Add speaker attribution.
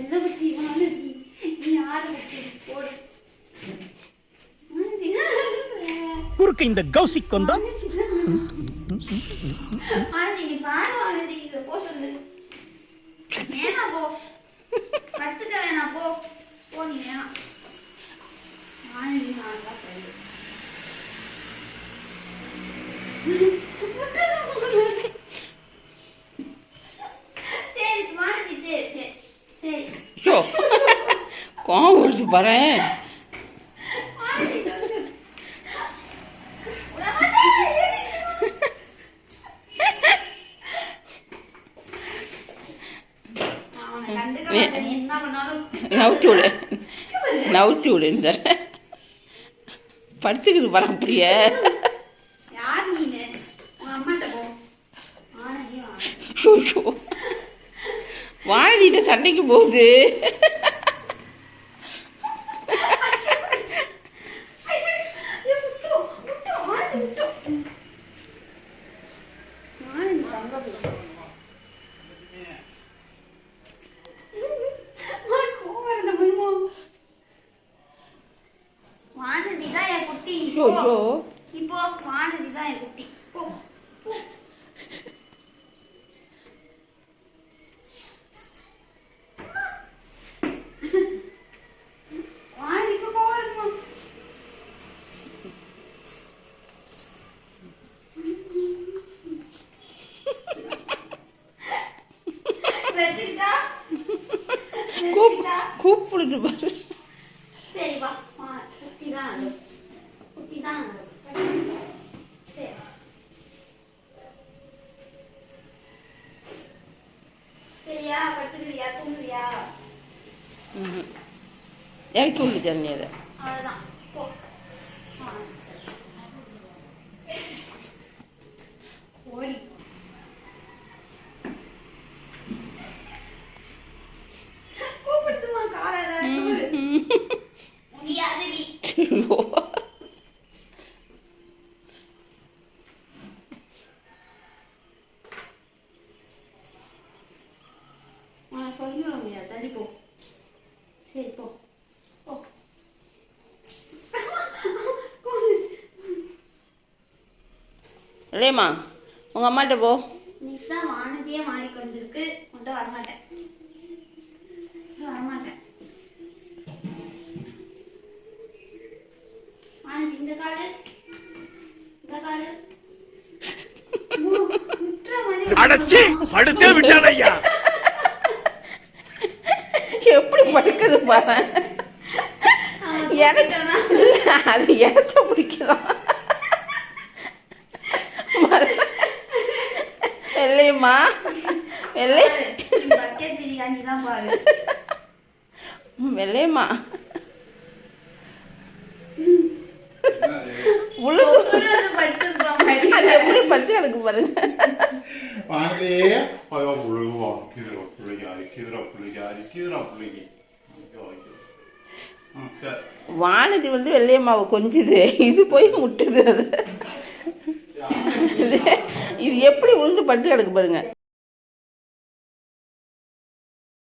Speaker 1: செல்ல வானதி நீ போடு.
Speaker 2: குறுக்க இந்த கௌசிக் வந்தான்
Speaker 1: வானதி நீ பாரு வானதி இத போ சொல்லு. வேணாம் போ. கத்துக்க வேணாம் போ. போ நீ வேணாம் வானதி நான் தான் போயிடு சரி வானதி சரி சரி சரி
Speaker 3: ஷோ. கோவம் வருது பாரு நவுத்தி விடு நவுத்தி விடு இந்த. படுத்துக்குது பாரு அப்படியே. ஷோ ஷோ வானதிட்ட சண்டைக்கு போகுது
Speaker 1: இப்போ வானதி தான் என் குட்டி போ போ. வானதி இப்போ கோவம் இருக்குமா வச்சுக்கிட்டா
Speaker 3: கூப்
Speaker 1: வச்சுக்கிட்டா
Speaker 3: கூப்பிடுது பாரு.
Speaker 1: சரி வா. குட்டி தான் குட்டி தான் சரியா? படுத்துக்கிறியா? தூங்குறியா.
Speaker 3: இறக்கி விடு ஜன்னி அதை.
Speaker 1: அவ்வளோதான் நான் சொல்ல முடியாது தள்ளி போ சரி போ போ
Speaker 3: இல்லையம்மா உங்கள் அம்மாட்ட போ.
Speaker 1: இன்னைக்கு தான் வானதியே மாடிக்கு வந்திருக்கு கொண்டு வரமாட்டேன். வரமாட்டேன். வானதி இந்த காலு. இந்த காலு. முட்டுற மாதிரி
Speaker 2: அடைச்சி படுத்தே விட்டான் ஐயா
Speaker 3: எப்படி படுக்குது பாரு. எனக்கு அது இடத்த பிடிக்கலாம் வெள்ளையம்மா. வெள்ளை. வெள்ளையம்மா. எப்படி படுத்து எனக்கு பாருங்க
Speaker 4: வாங்கலே ஐயோ புழுகுவா கிதுரா புள்ளிகாரி கிதுரா புள்ளிகாரி கிதுரா
Speaker 3: வானதி வந்து வெள்ளையம்மாவை கொஞ்சுது. இது போய் முட்டுது அது. இது எப்படி உளுந்து பட்டு கிடக்கு பாருங்க.